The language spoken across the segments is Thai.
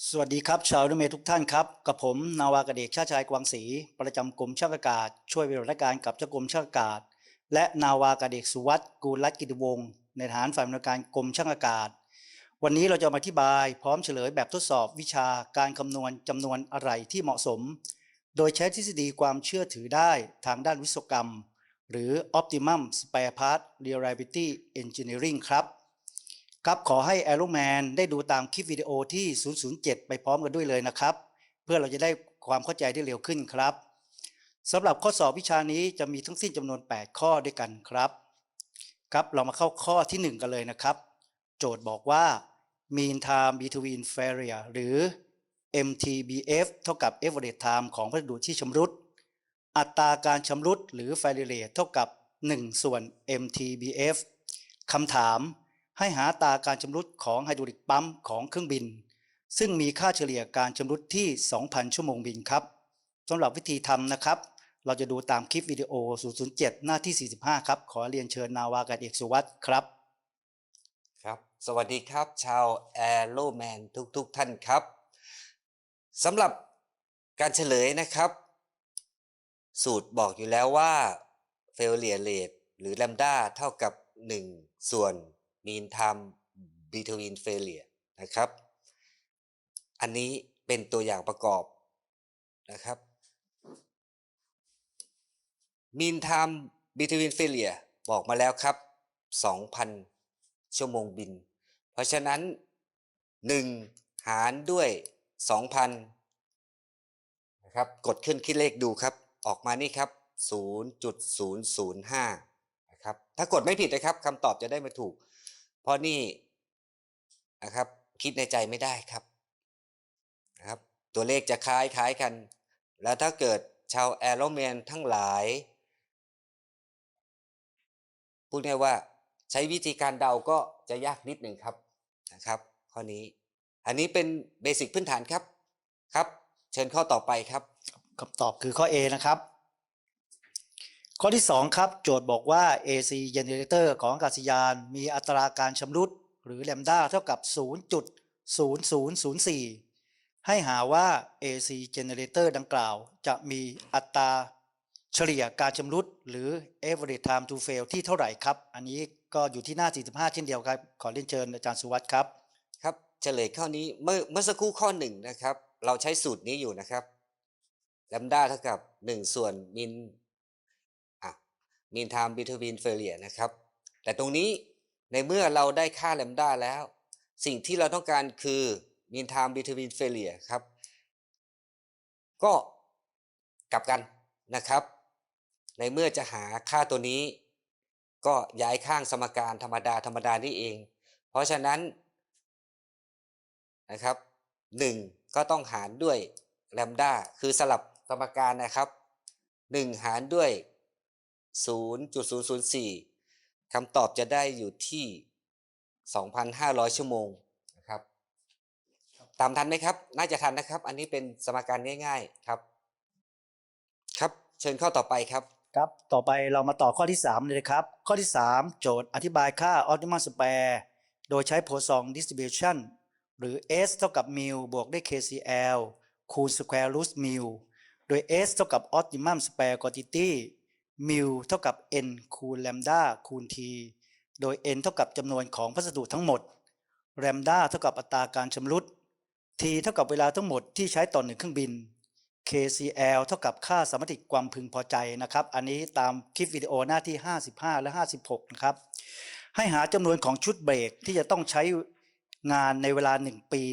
สวัสดีครับ ชาวรถเมทุกท่านครับ กับผม นาวากระเดกชาชายกวางศรีประจำกรมช่างอากาศ ช่วยปฏิบัติการกับเจ้ากรมช่างอากาศ และนาวากระเดกสุวัตกูลรัตกิติวงศ์ในฐานฝ่ายบริการกรมช่างอากาศ วันนี้เราจะมาอธิบาย พร้อมเฉลยแบบทดสอบวิชาการคำนวณจำนวนอะไรที่เหมาะสม โดยใช้ทฤษฎีความเชื่อถือได้ทางด้านวิศวกรรม หรือ Optimum Spare Part Reliability Engineering ครับ ครับขอให้ Aeroman ได้ดูตามคลิปวิดีโอที่ 007 ไปพร้อมกันด้วยเลยนะครับ เพื่อเราจะได้ความเข้าใจได้เร็วขึ้นครับสำหรับข้อสอบวิชานี้จะมีทั้งสิ้นจำนวน 8 ข้อด้วยกันครับ ครับเรามาเข้าข้อที่ 1 กันเลยนะครับ โจทย์บอกว่า mean time between failure หรือ MTBF เท่ากับ average time ของพัสดุที่ชำรุด อัตราการชำรุดหรือ failure rate เท่ากับ 1 ส่วน MTBF คำถาม ให้หาตาการชำรุดของไฮดรอลิกปั๊มของเครื่องบิน ซึ่งมีค่าเฉลี่ยการชำรุดที่ 2,000 ชั่วโมงบินครับสำหรับวิธีทำนะครับ เราจะดูตามคลิปวิดีโอ 007 หน้าที่ 45 ครับ ขอเรียนเชิญนาวากาศเอกสุวัสด์ครับ ครับ สวัสดีครับ ชาวแอโรแมนทุกๆทท่านครับสำหรับการเฉลยนะครับ สูตรบอกอยู่แล้วว่า failure rate หรือ lambda เท่ากับ 1 ส่วน mean time between failure นะครับ อันนี้เป็นตัวอย่างประกอบนะครับ mean time between failure บอกมาแล้วครับ 2,000 ชั่วโมงบิน เพราะฉะนั้น 1 หารด้วย 2,000นะครับ กดขึ้นคิดเลขดูครับ ออกมานี่ครับ 0.005นะครับ ถ้ากดไม่ผิดนะครับคำตอบจะได้มาถูก เพราะนี่นะครับ คิดในใจไม่ได้ครับนะครับ ตัวเลขจะคล้ายคล้ายกัน แล้วถ้าเกิดชาวแอโรแมนทั้งหลาย พูดง่ายว่าใช้วิธีการเดาก็จะยากนิดหนึ่งครับนะครับ ข้อนี้อันนี้เป็นเบสิกพื้นฐานครับครับ เชิญข้อต่อไปครับคำตอบคือข้อ A นะครับ ข้อที่ 2 ครับ โจทย์บอกว่า AC generator ของอากาศยาน มีอัตราการชำรุด หรือ lambda เท่ากับ 0.0004 ให้หาว่า AC generator ดังกล่าว จะมีอัตราเฉลี่ยการชำรุด หรือ average time to fail ที่เท่าไหร่ครับ อันนี้ก็อยู่ที่หน้า 45 เช่นเดียวกันขอเรียนเชิญอาจารย์สุวัสด์ครับ ครับเฉลยข้อนี้เมื่อเมื่อสักครู่ข้อหนึ่งนะครับ เราใช้สูตรนี้อยู่นะครับแลมด้าเท่ากับ 1 ส่วนมิน มินไทม์บิทวินเฟเลียนะครับ แต่ตรงนี้ในเมื่อเราได้ค่าแลมด้าแล้ว สิ่งที่เราต้องการคือมินไทม์บิทวินเฟเลียครับ ก็กลับกันนะครับ ในเมื่อจะหาค่าตัวนี้ ก็ย้ายข้างสมการธรรมดาธรรมดานี่เอง เพราะฉะนั้นนะครับ 1 ก็ต้องหารด้วยแลมด้าคือสลับสมการนะครับ 1 หารด้วย 0.004คำตอบจะได้อยู่ที่ 2,500 ชั่วโมงนะครับ ตามทันไหมครับ น่าจะทันนะครับ อันนี้เป็นสมการง่าย ๆครับ ครับ เชิญข้อต่อไปครับ ครับ ต่อไปเรามาต่อข้อที่ 3 เลยครับ ข้อที่ 3 โจทย์อธิบายค่า optimal spare โดยใช้ Poisson distribution หรือ S เท่ากับ mu บวกด้วย KCL คูณ square root mu โดย S เท่ากับ optimum spare quantity mu เท่ากับ n คูณ lambda คูณ t โดย n เท่ากับจำนวนของพัสดุทั้งหมด lambda เท่ากับอัตราการชำรุด t เท่ากับเวลาทั้งหมดที่ใช้ต่อหนึ่งเครื่องบิน KCL เท่ากับค่าสมรรถความพึงพอใจนะครับ อันนี้ตามคลิปวิดีโอหน้าที่ 55 และ 56 นะครับ ให้หาจำนวนของชุดเบรกที่จะต้องใช้งานในเวลา 1 ปี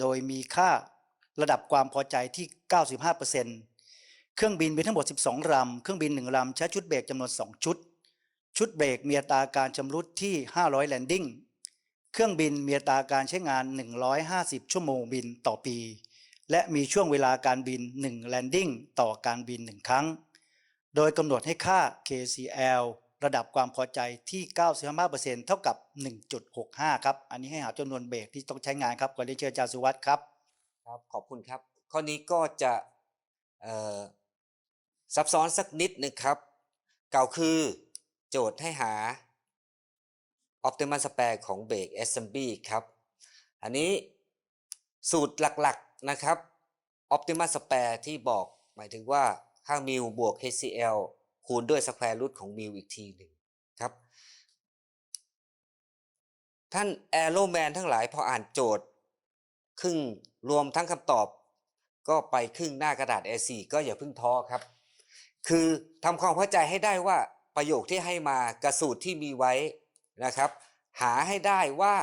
โดยมีค่าระดับความพอใจที่ 95% เครื่องบินมีทั้งหมด 12ลำเครื่องบิน1ลำใช้ชุดเบรกจำนวน 2 ชุด ชุดเบรกมีอัตราการชำรุดที่ 500 แลนดิ้ง เครื่องบินมีอัตราการใช้งาน 150 ชั่วโมงบินต่อปี และมีช่วงเวลาการบิน1 landing ต่อการบิน 1 ครั้ง โดยกำหนดให้ค่า KCL ระดับความพอใจที่ 95%เท่ากับ 1.65 ครับ อันนี้ให้หาจำนวนเบรกที่ต้องใช้งานครับขอเรียนเชิญอาจารย์สุวัสด์ครับ ครับ ขอบคุณครับ ข้อนี้ก็จะเอ่อ ซับซ้อนสักนิดนึงครับ เก่าคือโจทย์ให้หา optimal spare ของเบรก SMB ครับ อันนี้สูตรหลักๆนะครับ Optimal Spare ที่บอกหมายถึงว่าค่ามิวบวก HCl คูณด้วย square root ของมิวอีกทีหนึ่งครับ ท่าน Aeroman ทั้งหลายพออ่านโจทย์ ครึ่งรวมทั้งคำตอบ ก็ไปครึ่งหน้ากระดาษ A4 ก็อย่าเพิ่งท้อครับ คือทำความเข้าใจให้ได้ว่าประโยคที่ให้มากระสูตรที่มีไว้นะครับ หาให้ได้ว่า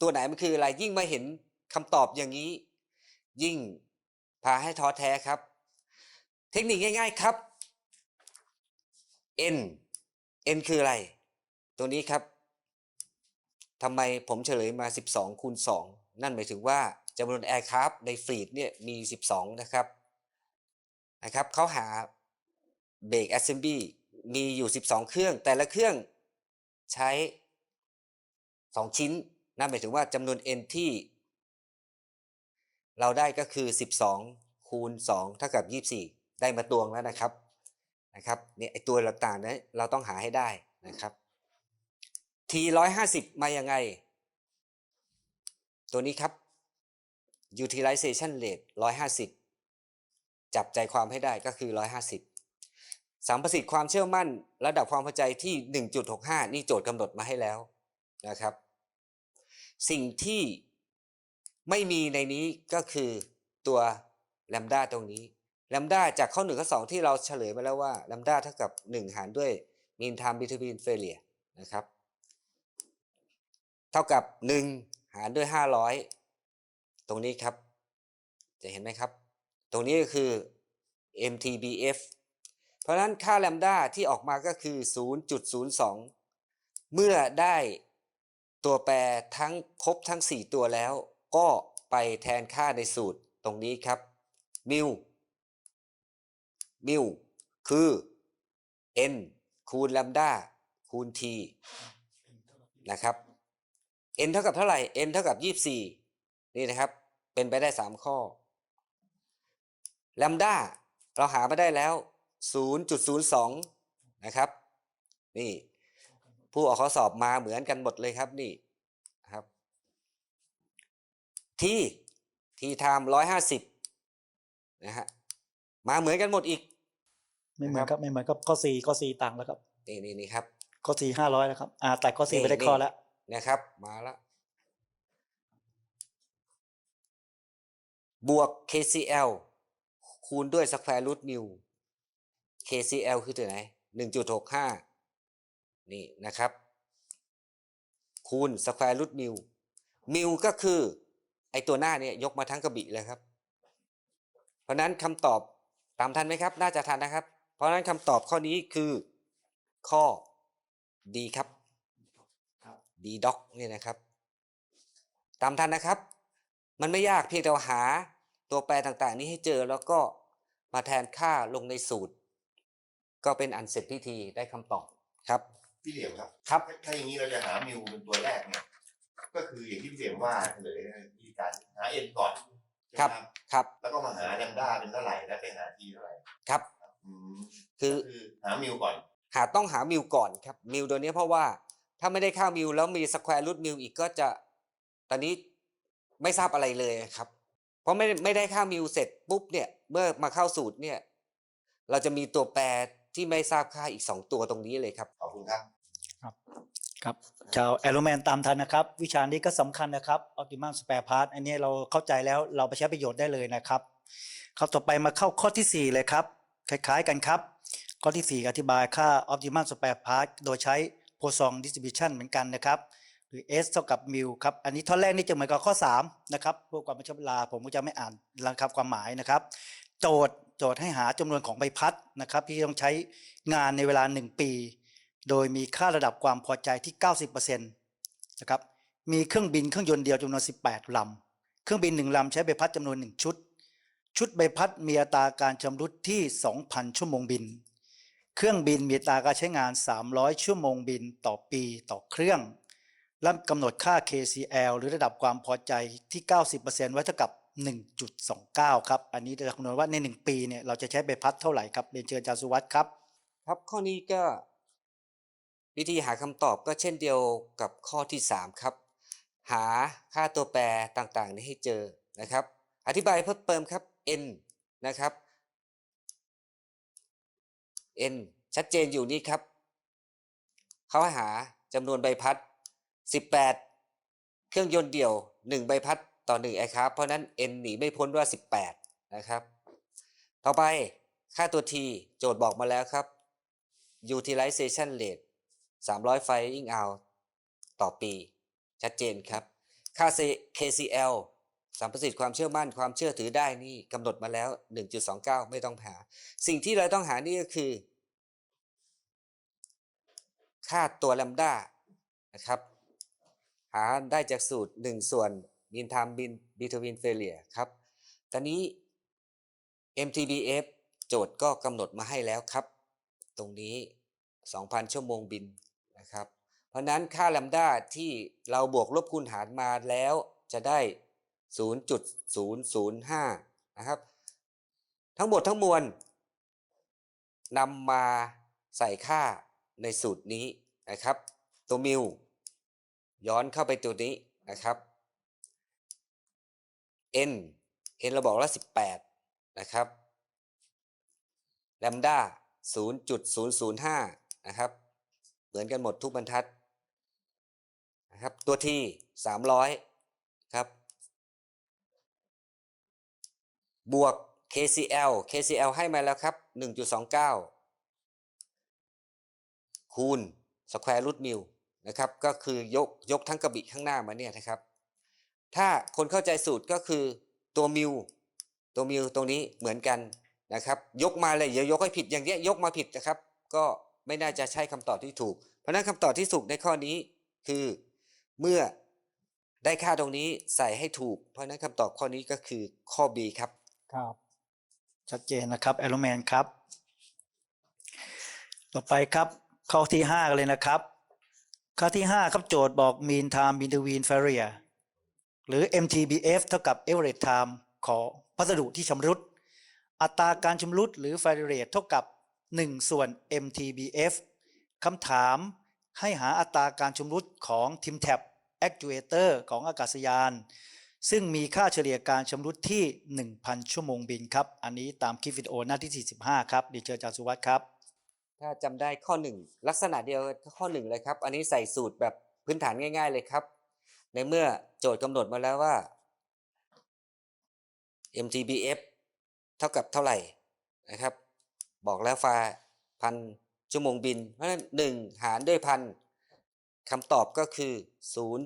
ตัวไหนมันคืออะไรยิ่งมาเห็นคำตอบอย่างนี้ ยิ่งพาให้ท้อแท้ครับ เทคนิคง่าย ๆครับ n n คืออะไร ตัวนี้ครับทำไมผมเฉลยมา 12คูณ2นั่นหมายถึงว่าจำนวนแอร์คราฟในฟลีดเนี่ยมี 12 นะครับนะครับเขาหา เบรก assembly มีอยู่ 12 เครื่อง แต่ละเครื่องใช้ 2 ชิ้น นั่นหมายถึงว่าจำนวน n ที่ เราได้ก็คือ 12 คูณ 2 เท่ากับ 24 ได้มาตวงแล้วนะครับนะครับเนี่ยไอตัวต่างๆนั้นเราต้องหาให้ได้นะครับ t 150 มายังไง ตัวนี้ครับ utilization rate 150 จับใจความให้ได้ก็คือ 150 สัมประสิทธิ์ความเชื่อมั่น ระดับความพอใจที่ 1.65 นี่โจทย์กำหนดมาให้แล้วนะครับ สิ่งที่ไม่มีในนี้ก็คือตัวแลมด้าตรงนี้แลมด้าจากข้อ 1 ข้อ 2 ที่เราเฉลยมาแล้วว่าแลมด้าเท่ากับ 1 หารด้วย mean time between failure นะครับ เท่ากับ 1 หารด้วย 500 ตรงนี้ครับ จะเห็นไหมครับ ตรงนี้ก็คือ MTBF เพราะฉะนั้นค่าแลมด้าที่ออกมาก็คือ 0.02 เมื่อได้ตัวแปรทั้งครบทั้ง 4 ตัวแล้ว ก็ไปแทนค่าในสูตรตรงนี้ครับมิวมิวคือ n คูณแลมด้าคูณ t นะครับ n เท่ากับเท่าไหร่ n เท่ากับ 24 นี่นะครับ เป็นไปได้ 3 ข้อ แลมด้าเราหามาได้แล้ว 0.02 นะครับ นี่ ผู้ออกข้อสอบมาเหมือนกันหมดเลยครับนี่นะครับที่ที่ไทม์ร้อยห้าสิบนะฮะมาเหมือนกันหมดอีก ไม่เหมือนคครัรับบไม่เหมือนกับข้อสี่ข้อสี่ต่างแล้วครับนี่นี่นี่ครับข้อสี่ห้าร้อยแล้วครับอ่าแต่ข้อสี่นี่ไม่ได้นี่ข้อแล้วนะครับ มาแล้วบวก KCL คูณด้วย square root mu KCL คือตัวไหน 1.65 นี่นะครับ คูณ square root mu mu ก็คือ ไอตัวหน้าเนี่ยยกมาทั้งกระบี่เลยครับ เพราะนั้นคำตอบตามทันไหมครับ น่าจะทันนะครับ เพราะนั้นคำตอบข้อนี้คือข้อ D ครับ D doc เนี่ยนะครับ ตามทันนะครับ มันไม่ยากเพียงแต่หาตัวแปรต่างๆ นี้ให้เจอแล้วก็มาแทนค่าลงในสูตร ก็เป็นอันเสร็จพิธีได้คำตอบครับ พี่เหลี่ยมครับครับถ้าอย่างนี้เราจะหามิวเป็นตัวแรกเนี่ย ก็คืออย่างที่พี่เหลี่ยมว่าเลยวิธีการหาเอ็นก่อนใช่ไหมครับครับแล้วก็มาหาแลมด้าเป็นเท่าไหร่แล้วไปหาทีเท่าไหร่ครับ อืมคือก็คือหามิวก่อนหาต้องหามิวก่อนครับมิวตัวนี้เพราะว่าถ้าไม่ได้ค่ามิวแล้วมีสแควร์รูทมิวอีกก็จะตอนนี้ไม่ทราบอะไรเลยครับ เพราะไม่ไม่ได้ค่ามิวเสร็จปุ๊บเนี่ยเมื่อมาเข้าสูตรเนี่ย เราจะมีตัวแปร ที่ไม่ทราบค่าอีกสองตัวตรงนี้เลยครับ ขอบคุณครับ ครับชาวแอโรแมนตามทันนะครับ วิชานี้ก็สำคัญนะครับ Optimum Spare Part อันนี้เราเข้าใจแล้วเราไปใช้ประโยชน์ได้เลยนะครับครับต่อไปมาเข้าข้อที่4 เลยครับ คล้ายๆกันครับ ข้อที่ 4 อธิบายค่า Optimum Spare Part โดยใช้ Poisson Distribution เหมือนกันนะครับ หรือ S เท่ากับ mu ครับ อันนี้ท่อนแรกนี่จะเหมือนกับข้อ 3 นะครับเพื่อความเป็นเวลาผมก็จะไม่อ่านนะครับความหมายนะครับ โจทย์ โจทย์ให้หาจำนวนของใบพัดนะครับที่ต้องใช้งานในเวลา 1 ปี โดยมีค่าระดับความพอใจที่ 90%นะครับมีเครื่องบินเครื่องยนต์เดียวจำนวน 18ลำเครื่องบิน 1ลำใช้ใบพัดจำนวน 1 ชุด ชุดใบพัดมีอัตราการชำรุดที่ 2,000 ชั่วโมงบิน เครื่องบินมีอัตราการใช้งาน 300 ชั่วโมงบินต่อปีต่อเครื่องและกำหนดค่า KCL หรือระดับความพอใจที่ 90%ไว้เท่ากับ 1.29 ครับ อันนี้จะคำนวณว่าใน 1 ปีเนี่ยเราจะใช้ใบพัดเท่าไหร่ครับเรียนเชิญอาจารย์สุวัสด์ครับ ครับข้อนี้ก็ วิธีหาคำตอบก็เช่นเดียวกับข้อที่ 3 ครับ หาค่าตัวแปรต่างๆนี้ให้เจอนะครับ อธิบายเพิ่มเติมครับ n นะครับ n ชัดเจนอยู่นี่ครับ เขาให้หาจำนวนใบพัด 18 เครื่องยนต์เดี่ยว 1 ใบพัด ต่อ1 aircraft เพราะนั้น n หนีไม่พ้นว่า 18 นะครับ ต่อไปค่าตัว t โจทย์บอกมาแล้วครับ utilization rate 300 flying hour ต่อปี ชัดเจนครับ ค่า KCL สัมประสิทธิ์ความเชื่อมั่นความเชื่อถือได้นี่กำหนดมาแล้ว 1.29 ไม่ต้องหา สิ่งที่เราต้องหานี่ก็คือ ค่าตัวแลมด้านะครับ หาได้จากสูตร 1 ส่วน mean time between failure ครับตอนนี้ MTBF โจทย์ก็กำหนดมาให้แล้วครับ ตรงนี้ 2,000 ชั่วโมงบินนะครับ เพราะนั้นค่าแลมด้าที่เราบวกลบคูณหารมาแล้วจะได้ 0.005 นะครับ ทั้งหมดทั้งมวลนำมาใส่ค่าในสูตรนี้นะครับ ตัวมิว ย้อนเข้าไปตัวนี้นะครับ n n เราบอกว่า18 นะครับแลมด้า0.005 นะครับ เหมือนกันหมดทุกบรรทัดนะครับ ตัวที่ 300 ครับ บวก KCL KCL ให้มาแล้วครับ 1.29 คูณ square root mu นะครับ ก็คือยกยกทั้งกระบี่ข้างหน้ามาเนี่ยนะครับ ถ้าคนเข้าใจสูตรก็คือตัวมิวตัวมิวตรงนี้เหมือนกันนะครับ ยกมาเลยอย่ายกให้ผิดอย่างเนี้ยยกมาผิดนะครับ ก็ไม่น่าจะใช่คำตอบที่ถูก เพราะนั้นคำตอบที่ถูกในข้อนี้คือเมื่อได้ค่าตรงนี้ใส่ให้ถูก เพราะนั้นคำตอบข้อนี้ก็คือข้อ B ครับครับชัดเจนนะครับแอโรแมนครับ ต่อไปครับ ข้อที่ห้าเลยนะครับ ข้อที่ห้าครับโจทย์บอก mean time between failure หรือ MTBF เท่ากับ average time ของพัสดุที่ชำรุด อัตราการชำรุดหรือ failure rate เท่ากับ 1 ส่วน MTBF คำถามให้หาอัตราการชำรุดของ TIMTAP actuator ของอากาศยาน ซึ่งมีค่าเฉลี่ยการชำรุดที่ 1,000 ชั่วโมงบินครับ อันนี้ตามคลิปวิดีโอหน้าที่ 45 ครับเดียวเชิญอาจารย์สุวัสดิ์ครับ ถ้าจำได้ข้อ 1 ลักษณะเดียวข้อ 1 เลยครับ อันนี้ใส่สูตรแบบพื้นฐานง่าย ๆ เลยครับ ในเมื่อโจทย์กำหนดมาแล้วว่า MTBF เท่ากับเท่าไหร่นะครับ บอกแล้วฟาพันชั่วโมงบิน เพราะฉะนั้นหนึ่งหารด้วยพันคำตอบก็คือ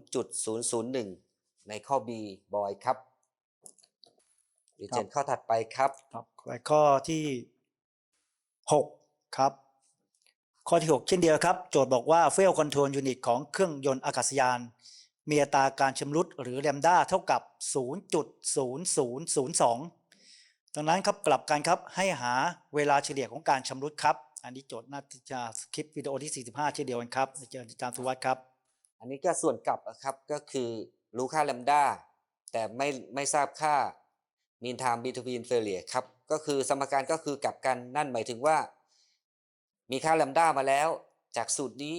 0.001 ในข้อ B บอยครับเดี๋ยวเชิญข้อถัดไปครับครับไปข้อที่ 6 ครับ ข้อที่ 6 เช่นเดียวครับ โจทย์บอกว่า Fuel Control Unit ของเครื่องยนต์อากาศยาน มีอัตราการชำรุดหรือแลมด้าเท่ากับ 0.0002 ดังนั้นครับกลับกันครับให้หาเวลาเฉลี่ยของการชำรุดครับ อันนี้โจทย์น่าจะคลิปวิดีโอที่ 45 เช่นเดียวกันครับอาจารย์สุวัสดิ์ครับ อันนี้ก็ส่วนกลับอะครับก็คือรู้ค่าแลมด้าแต่ไม่ไม่ทราบค่า mean time between failure ครับก็คือสมการก็คือกลับกันนั่นหมายถึงว่า มีค่าแลมด้ามาแล้วจากสูตรนี้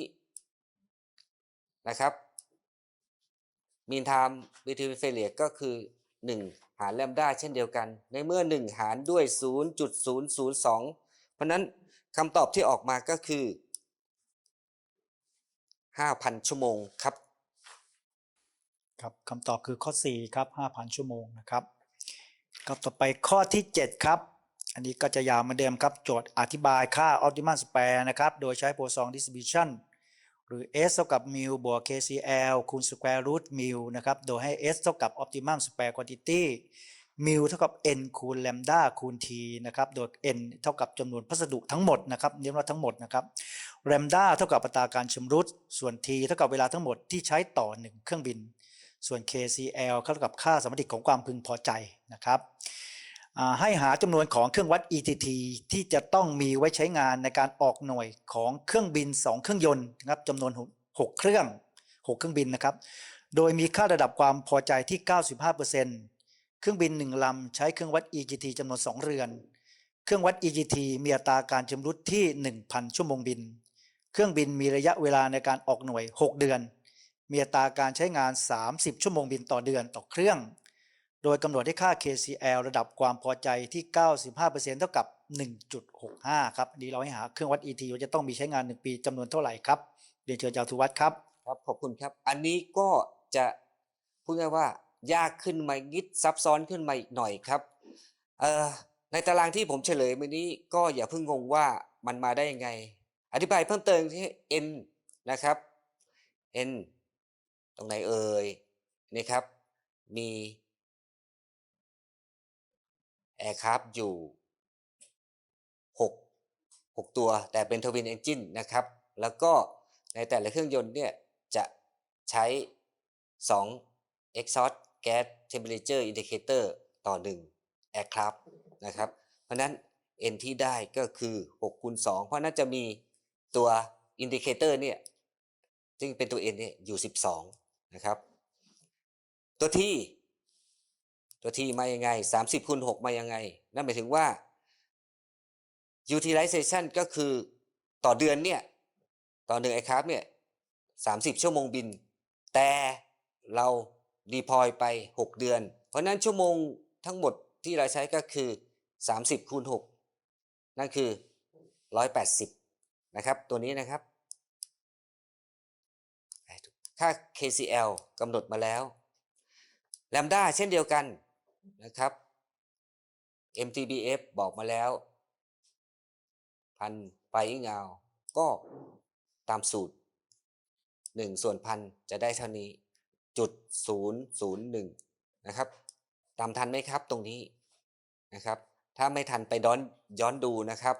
นะครับ mean time between failure ก็คือ 1 หารแลมด้าเช่นเดียวกัน ในเมื่อ 1 หารด้วย 0.002 เพราะนั้นคำตอบที่ออกมาก็คือ 5,000 ชั่วโมงครับ ครับคำตอบคือข้อ 4 ครับ 5,000 ชั่วโมงนะครับก็ต่อไปข้อที่ 7 ครับ อันนี้ก็จะยาวเหมือนเดิมครับ โจทย์อธิบายค่า optimal spare นะครับ โดยใช้ Poisson distribution หรือ S เท่ากับ mu บวก KCL คูณ square root mu นะครับ โดยให้ S เท่ากับ optimum spare quantity mu เท่ากับ n คูณ lambda คูณ t นะครับ โดย n เท่ากับจำนวนพัสดุทั้งหมดนะครับเรียกว่าทั้งหมดนะครับ lambda เท่ากับอัตราการชำรุด ส่วน t เท่ากับเวลาทั้งหมดที่ใช้ต่อ 1 เครื่องบิน ส่วน KCL เท่ากับค่าสมมติของความพึงพอใจนะครับ ให้หาจำนวนของเครื่องวัด ETT ที่จะต้องมีไว้ใช้งานในการออกหน่วยของเครื่องบิน 2 เครื่องยนต์นะครับจำนวน 6 เครื่อง 6 เครื่องบินนะครับ โดยมีค่าระดับความพอใจที่ 95%เครื่องบิน 1ลำใช้เครื่องวัด EGT จำนวน 2 เรือน เครื่องวัด EGT มีอัตราการชำรุดที่ 1,000 ชั่วโมงบิน เครื่องบินมีระยะเวลาในการออกหน่วย 6 เดือน มีอัตราการใช้งาน 30 ชั่วโมงบินต่อเดือนต่อเครื่อง โดยกำหนดให้ค่า KCL ระดับความพอใจที่ 95%เท่ากับ 1.65 ครับนี้เราให้หาเครื่องวัด ET ว่าจะต้องมีใช้งาน 1 ปีจำนวนเท่าไหร่ครับเรียนเชิญอาจารย์สุวัสด์ครับ ครับขอบคุณครับ อันนี้ก็จะพูดง่ายว่ายากขึ้นมานิดซับซ้อนขึ้นมาอีกหน่อยครับในตารางที่ผมเฉลยมานี้ก็อย่าเพิ่งงงว่ามันมาได้ยังไง อธิบายเพิ่มเติมที่ n นะครับ n ตรงไหนเอ่ยนี่ครับ มี aircraft อยู่ 6 6 ตัวแต่เป็นทวินเอนจินนะครับ แล้วก็ในแต่ละเครื่องยนต์เนี่ยจะใช้ 2 exhaust gas temperature indicator ต่อ 1 aircraft นะครับ เพราะฉะนั้น n ที่ได้ก็คือ6คูณ2เพราะน่าจะมีตัว indicator เนี่ยซึ่งเป็นตัว n เนี่ยอยู่ 12 นะครับ ตัวที่ ตัวทีมายังไง 30คูณ6มายังไง นั่นหมายถึงว่า utilization ก็คือต่อเดือนเนี่ยต่อหนึ่งไอครับเนี่ย30 ชั่วโมงบิน แต่เราดีพอยไป 6 เดือน เพราะฉะนั้นชั่วโมงทั้งหมดที่เราใช้ก็คือ 30คูณ6นั่นคือ 180 นะครับ ตัวนี้นะครับ ค่า KCL กำหนดมาแล้วแลมด้าเช่นเดียวกัน นะครับ MTBF บอกมาแล้ว พันไปเงาก็ตามสูตร 1 ส่วนพันจะได้เท่านี้จุด001นะครับ ตามทันไหมครับตรงนี้นะครับ ถ้าไม่ทันไปย้อนย้อนดูนะครับ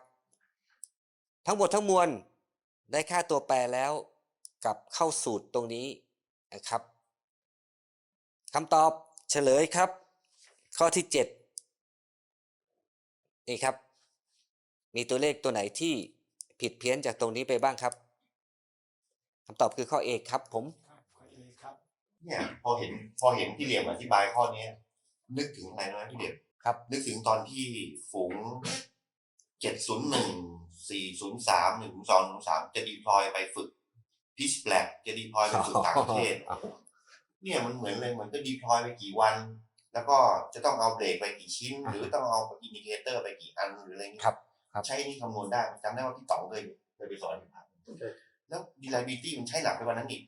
ทั้งหมดทั้งมวลได้ค่าตัวแปรแล้วกลับเข้าสูตรตรงนี้นะครับคำตอบเฉลยครับ ข้อที่ 7 นี่ครับ มีตัวเลขตัวไหนที่ผิดเพี้ยนจากตรงนี้ไปบ้างครับคำตอบคือข้อ A ครับ ผมเนี่ยพอเห็นพอเห็นพี่เหลี่ยมอธิบายข้อเนี้ยนึกถึงอะไรนะพี่เหลี่ยมครับ นึกถึงตอนที่ฝูงเจ็ดศูนย์หนึ่งสี่ศูนย์สามหนึ่งสองหนึ่งสามจะดีพลอยไปฝึกพิชแบลกจะดีพลอยไปฝึกต่างประเทศเนี่ยมันเหมือนเลยเหมือนก็ดีพลอยไปกี่วัน แล้วก็จะต้องเอาเบรกไปกี่ชิ้น หรือต้องเอาอินดิเคเตอร์ไปกี่อันหรืออะไรเงี้ยครับครับ ใช้นี่คำนวณได้จำได้ว่าพี่ต๋องเคยเคยไปสอนอยู่ครับแล้ว reliability มันใช้หนักไปกว่านั้นอีก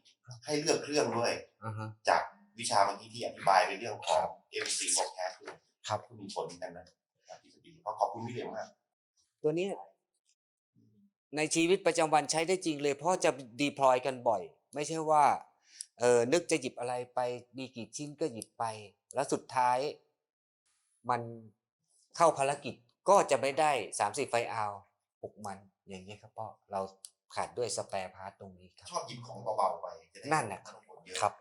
ให้เลือกเครื่องด้วย อ่าฮะ จากวิชาเมื่อกี้ที่อธิบายในเรื่องของ MC forecast ด้วยครับก็มีผลเหมือนกันนะครับทฤษฎีก็ขอบคุณพี่เหลียมมาก ตัวเนี้ยในชีวิตประจำวันใช้ได้จริงเลยเพราะจะดีพลอยกันบ่อย ไม่ใช่ว่าเออนึกจะหยิบอะไรไปมีกี่ชิ้นก็หยิบไป แล้วสุดท้ายมันเข้าภารกิจก็จะไม่ได้30ไฟเอาหกมันอย่างนี้ยครับพ่อเราขาดด้วยสแปร์พาร์ตตรงนี้คชรับอบหยิบของเบาๆไปจได้นั่นแหละไม่ต้องผลเยอะครับ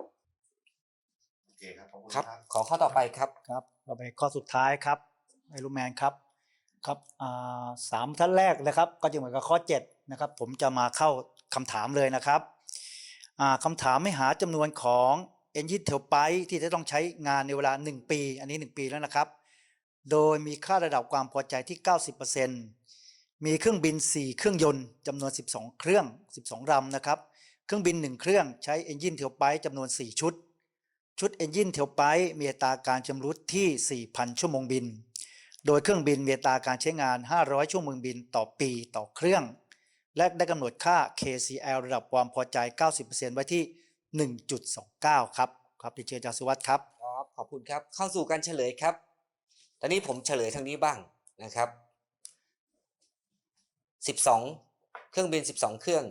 โอเคครับขอบคุณครับครับขอข้อต่อไปครับครับเราไปข้อสุดท้ายครับไอรูแมนครับครับอ่าสามท่านแรกนะครับ ก็จะเหมือนกับข้อ 7 นะครับ ผมจะมาเข้าคำถามเลยนะครับอ่าคำถามให้หาจำนวนของ Engine t a i l p i p e ที่จะต้องใช้งานในเวลา 1 ปี อันนี้ 1 ปีแล้วนะครับ โดยมีค่าระดับความพอใจที่ 90%มีเครื่องบิน 4 เครื่องยนต์จำนวน 12 เครื่อง 12ลำนะครับ เครื่องบิน 1 เครื่องใช้ Engine t a i l p i p e จำนวน 4 ชุด ชุด Engine t a i l p i p e มีอัตราการชำรุดที่ 4,000 ชั่วโมงบิน โดยเครื่องบินมีอัตราการใช้งาน 500 ชั่วโมงบินต่อปีต่อเครื่อง และได้กำหนดค่า KCL ระดับความพอใจ 90%ไว้ที่ 1.29 ครับครับดิเจอาจารย์สุวัสด์ครับครับขอบคุณครับเข้าสู่การเฉลยครับ ตอนนี้ผมเฉลยทางนี้บ้างนะครับ 12 เครื่องบิน 12 เครื่อง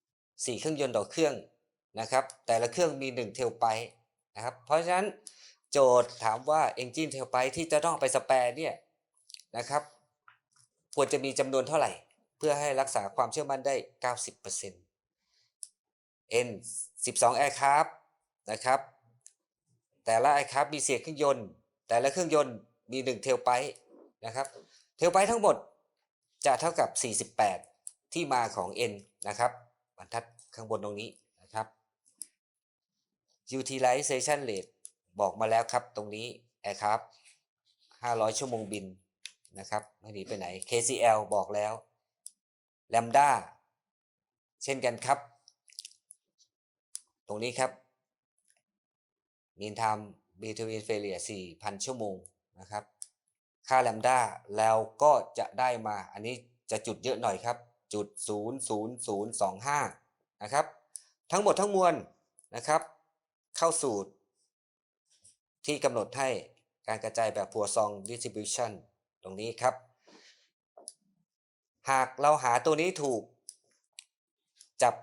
4 เครื่องยนต์ต่อเครื่องนะครับ แต่ละเครื่องมี 1 เทลไปนะครับ เพราะฉะนั้นโจทย์ถามว่า Engine เทลไปที่จะต้องไปสแปร์เนี่ยนะครับควรจะมีจำนวนเท่าไหร่ เพื่อให้รักษาความเชื่อมั่นได้ 90% N 12 aircraft นะครับ แต่ละ aircraft มีเสียงเครื่องยนต์ แต่ละเครื่องยนต์มี1เทลไปนะครับ เทลไปทั้งหมดจะเท่ากับ 48 ที่มาของ n นะครับบรรทัดข้างบนตรงนี้นะครับ utilization rate บอกมาแล้วครับตรงนี้ aircraft 500 ชั่วโมงบินนะครับไม่หนีไปไหน KCL บอกแล้ว lambda เช่นกันครับ ตรงนี้ครับ mean time between failure 4,000 ชั่วโมงนะครับ ค่าแลมด้าแล้วก็จะได้มา อันนี้จะจุดเยอะหน่อยครับ จุด 00025 นะครับ ทั้งหมดทั้งมวลนะครับ เข้าสูตร ที่กำหนดให้การกระจายแบบพัวซอง distribution ตรงนี้ครับ หากเราหาตัวนี้ถูก จับ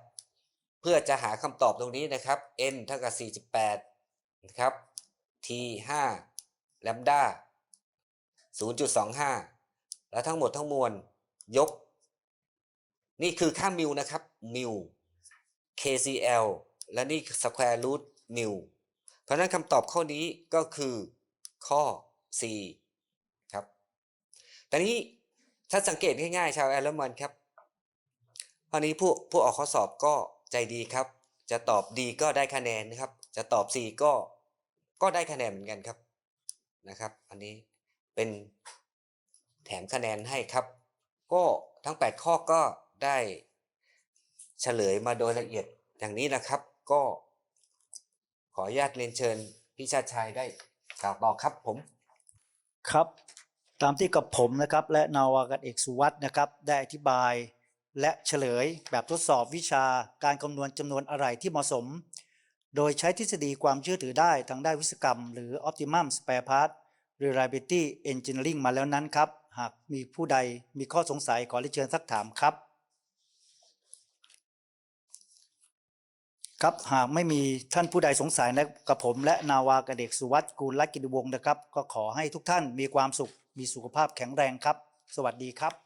พื่อจะหาคำตอบตรงนี้นะครับ n เท่ากับ 48 นะครับ t 5ล a มด้า0.25 แล้วทั้งหมดทั้งมวลยก นี่คือค่ามิวนะครับ มิว kcl และนี่ square root มิว เพราะนั้นคำตอบข้อนี้ก็คือข้อ C ครับแต่นี้ถ้าสังเกตง่ายๆ ชาวแอลมันครับข้อนี้ผู้ผู้ออกข้อสอบก็ ใจดีครับ จะตอบดีก็ได้คะแนนนะครับ จะตอบ C ก็ก็ได้คะแนนเหมือนกันครับนะครับ อันนี้เป็นแถมคะแนนให้ครับ ก็ทั้ง 8 ข้อก็ได้เฉลยมาโดยละเอียดอย่างนี้นะครับ ก็ขออนุญาตเรียนเชิญพี่ชาติชัยได้กล่าวต่อครับผมครับ ตามที่กับผมนะครับ และนาวากาศเอกสุวัสด์นะครับ ได้อธิบาย และเฉลยแบบทดสอบวิชาการคำนวณจำนวนอะไรที่เหมาะสม โดยใช้ทฤษฎีความเชื่อถือได้ทางด้านวิศวกรรม หรือ Optimum Spare Part Reliability Engineering มาแล้วนั้นครับ หากมีผู้ใดมีข้อสงสัยขอเรียนเชิญสักถามครับ ครับหากไม่มีท่านผู้ใดสงสัยนะกับผม และนาวากาเด็กสุวัสดิ์กูลรักิติวงศ์นะครับ ก็ขอให้ทุกท่านมีความสุขมีสุขภาพแข็งแรงครับ สวัสดีครับ